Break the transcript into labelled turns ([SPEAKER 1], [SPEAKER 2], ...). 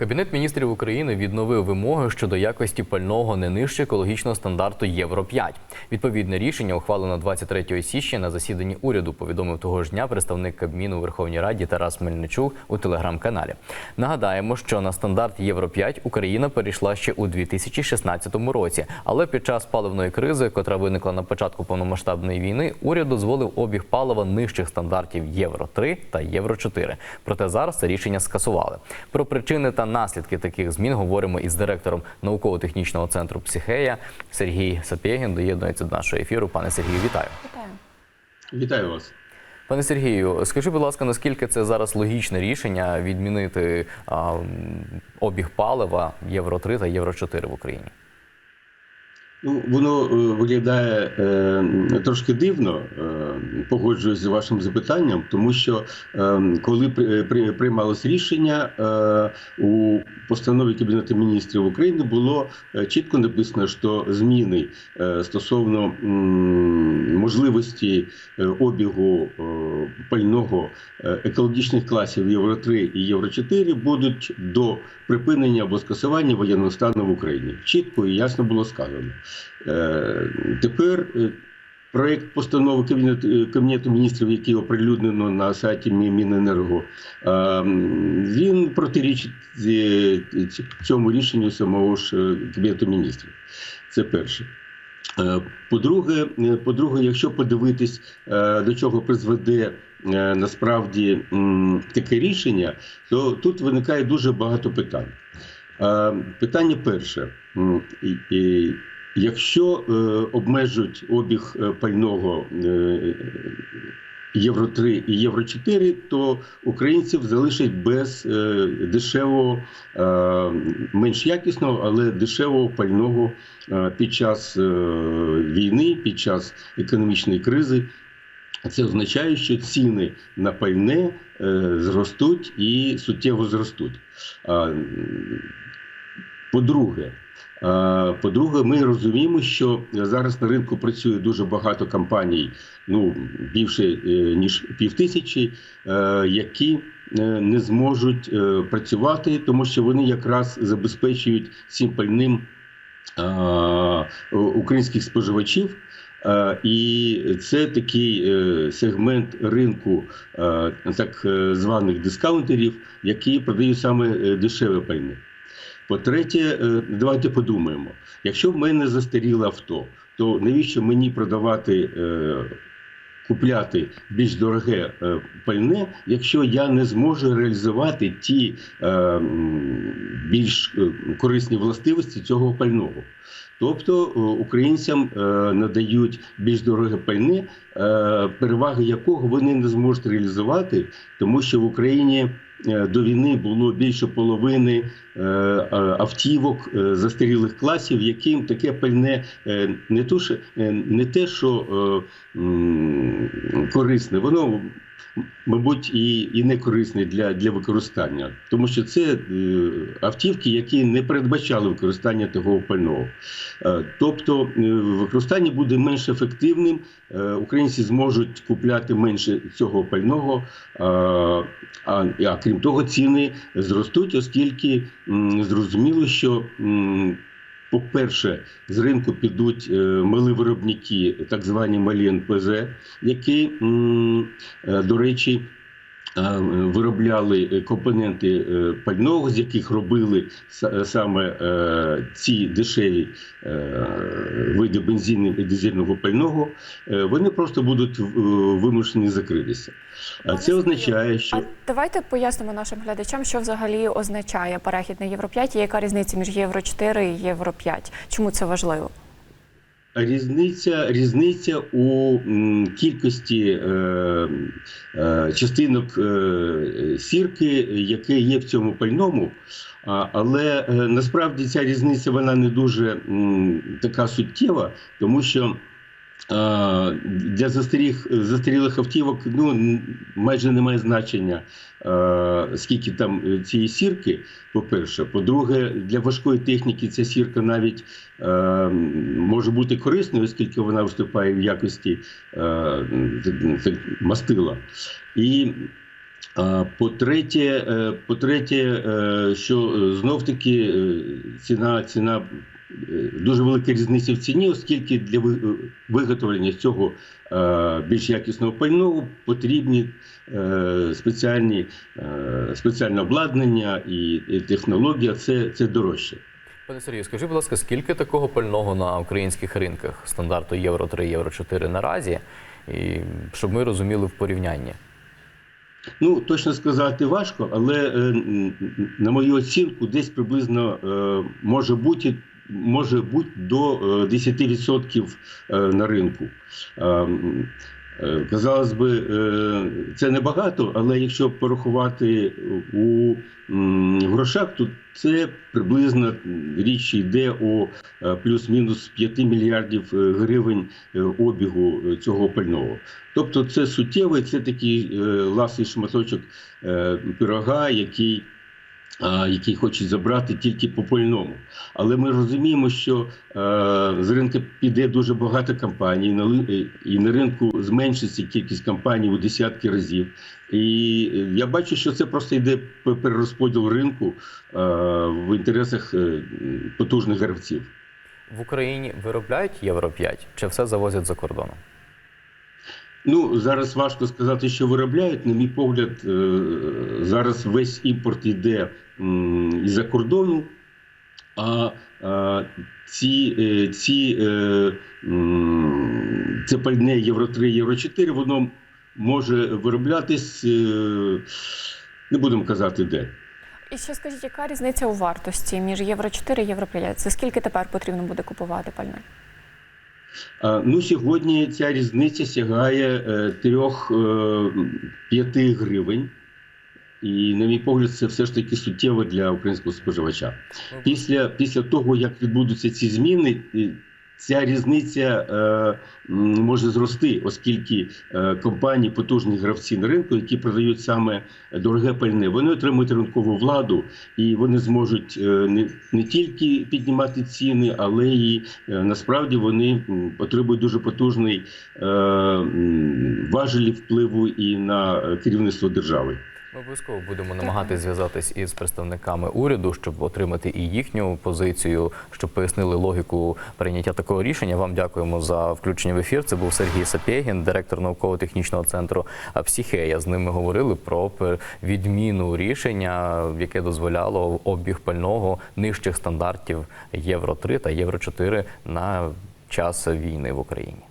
[SPEAKER 1] Кабінет міністрів України відновив вимоги щодо якості пального не нижче екологічного стандарту Євро 5 Відповідне рішення ухвалено 23 січня на засіданні уряду. Повідомив того ж дня представник Кабміну у Верховній Раді Тарас Мельничук у телеграм-каналі. Нагадаємо, що на стандарт Євро 5 Україна перейшла ще у 2016 році, але під час паливної кризи, котра виникла на початку повномасштабної війни, уряд дозволив обіг палива нижчих стандартів Євро 3 та Євро 4 Проте зараз це рішення скасували. Про причини та наслідки таких змін говоримо із директором науково-технічного центру Психея Сергій Сапєгін. Доєднується до нашого ефіру. Пане Сергію, вітаю.
[SPEAKER 2] Вітаю.
[SPEAKER 3] Вітаю вас.
[SPEAKER 1] Пане Сергію, скажи, будь ласка, наскільки це зараз логічне рішення відмінити а, обіг палива Євро 3 та Євро 4 в Україні?
[SPEAKER 3] Ну, воно е, виглядає е, трошки дивно, е, погоджуюсь з вашим запитанням, тому що е, коли при, при, приймалось рішення е, у постанові Кабінету міністрів України було е, чітко написано, що зміни е, стосовно м, можливості е, обігу е, пального е, екологічних класів Євро 3 і Євро 4 будуть до припинення або скасування воєнного стану в Україні. Чітко і ясно було сказано. Е, Тепер е, проект постанови Кабінету, е, Кабінету міністрів, який оприлюднено на сайті Мі- Міненерго, він протирічить цьому рішенню самого ж Кабінету міністрів. Це перше. По-друге, по-друге, якщо подивитись, до чого призведе насправді таке рішення, то тут виникає дуже багато питань. Питання перше. Якщо е, обмежують обіг е, пального е, Євро 3 і Євро 4, то українців залишать без е, дешевого, е, менш якісного, але дешевого пального е, під час е, війни, під час економічної кризи. Це означає, що ціни на пальне е, зростуть і суттєво зростуть. По-друге, е, по-друге, ми розуміємо, що зараз на ринку працює дуже багато компаній, ну більше е, ніж півтисячі, е, які не зможуть працювати, тому що вони якраз забезпечують цим пальним українських споживачів. І це такий сегмент ринку так званих дискаунтерів, які продають саме дешеве пальне. По-третє, е, давайте подумаємо: якщо в мене застаріле авто, то навіщо мені продавати, е, купляти більш дороге е, пальне, якщо я не зможу реалізувати ті більш корисні властивості цього пального? Тобто українцям надають більш дороге пальне, переваги якого вони не зможуть реалізувати, тому що в Україні до війни було більше половини е, е, автівок е, застарілих класів, яким таке пальне е, не то, е, не те, що е, корисне, воно. Мабуть, і, і не корисне для, для використання, тому що це е, автівки, які не передбачали використання такого пального. Е, Тобто е, використання буде менш ефективним, українці зможуть купляти менше цього пального, а, а крім того, ціни зростуть, оскільки зрозуміло, що. По-перше, з ринку підуть е, мали виробники, так звані малі НПЗ, які, е, до речі, виробляли компоненти е, пального, з яких робили саме е, ці дешеві е, види бензину і дизельного пального, е, вони просто будуть е, вимушені закритися. А це означає, що
[SPEAKER 2] А давайте пояснимо нашим глядачам, що взагалі означає перехід на Євро 5 і яка різниця між Євро 4 і Євро 5. Чому це важливо?
[SPEAKER 3] Різниця, різниця у кількості е, е, частинок е, сірки, яке є в цьому пальному. А, але е, насправді ця різниця вона не дуже м, така суттєва, тому що для застаріх, застарілих автівок ну, майже немає значення, скільки там е, цієї сірки, по-перше. По-друге, для важкої техніки ця сірка навіть може бути корисною, оскільки вона виступає в якості мастила. І по-третє, е, по-третє, е, що знов таки ціна, ціна дуже велика різниця в ціні, оскільки для е, виготовлення цього е, більш якісного пального потрібні е, спеціальні е, спеціальне обладнання і, технологія. Це, це дорожче.
[SPEAKER 1] Пане Сергію, скажіть, будь ласка, скільки такого пального на українських ринках стандарту Євро 3, Євро 4 наразі? І щоб ми розуміли в порівнянні.
[SPEAKER 3] Ну, точно сказати важко, але е, на мою оцінку, десь приблизно е, може бути, може бути до е, 10% е, на ринку. Е, е, Казалось би, е, це небагато, але якщо порахувати у грошах, то це приблизно річ йде о е, плюс-мінус 5 мільярдів е, гривень е, обігу е, цього пального. Тобто це суттєвий, це такий е, ласий шматочок е, пирога, який, який хочуть забрати тільки по пальному. Але ми розуміємо, що е, з ринку піде дуже багато компаній, і на ринку зменшиться кількість компаній у десятки разів. І я бачу, що це просто йде перерозподіл ринку е, в інтересах е, потужних гравців.
[SPEAKER 1] В Україні виробляють Євро 5 чи все завозять за кордоном?
[SPEAKER 3] Ну зараз важко сказати, що виробляють. На мій погляд, зараз весь імпорт йде із-за кордону. А, ці, е, ці е, це пальне Євро 3, Євро 4, воно може вироблятись, е, не будемо казати де.
[SPEAKER 2] І ще скажіть, яка різниця у вартості між Євро 4 і Євро 5? Це скільки тепер потрібно буде купувати пальне?
[SPEAKER 3] Ну, сьогодні ця різниця сягає 3-5 гривень. І, на мій погляд, це все ж таки суттєво для українського споживача. Після, після того, як відбудуться ці зміни, ця різниця е, може зрости, оскільки е, компанії, потужні гравці на ринку, які продають саме дороге пальне, вони отримують ринкову владу і вони зможуть е, не, не тільки піднімати ціни, але і е, насправді вони отримують дуже потужний е, важелі впливу і на керівництво держави.
[SPEAKER 1] Ми обов'язково будемо намагатися зв'язатись із представниками уряду, щоб отримати і їхню позицію, щоб пояснили логіку прийняття такого рішення. Вам дякуємо за включення в ефір. Це був Сергій Сапєгін, директор науково-технічного центру Психея. З ними говорили про відміну рішення, яке дозволяло обіг пального нижчих стандартів Євро 3 та Євро 4 на час війни в Україні.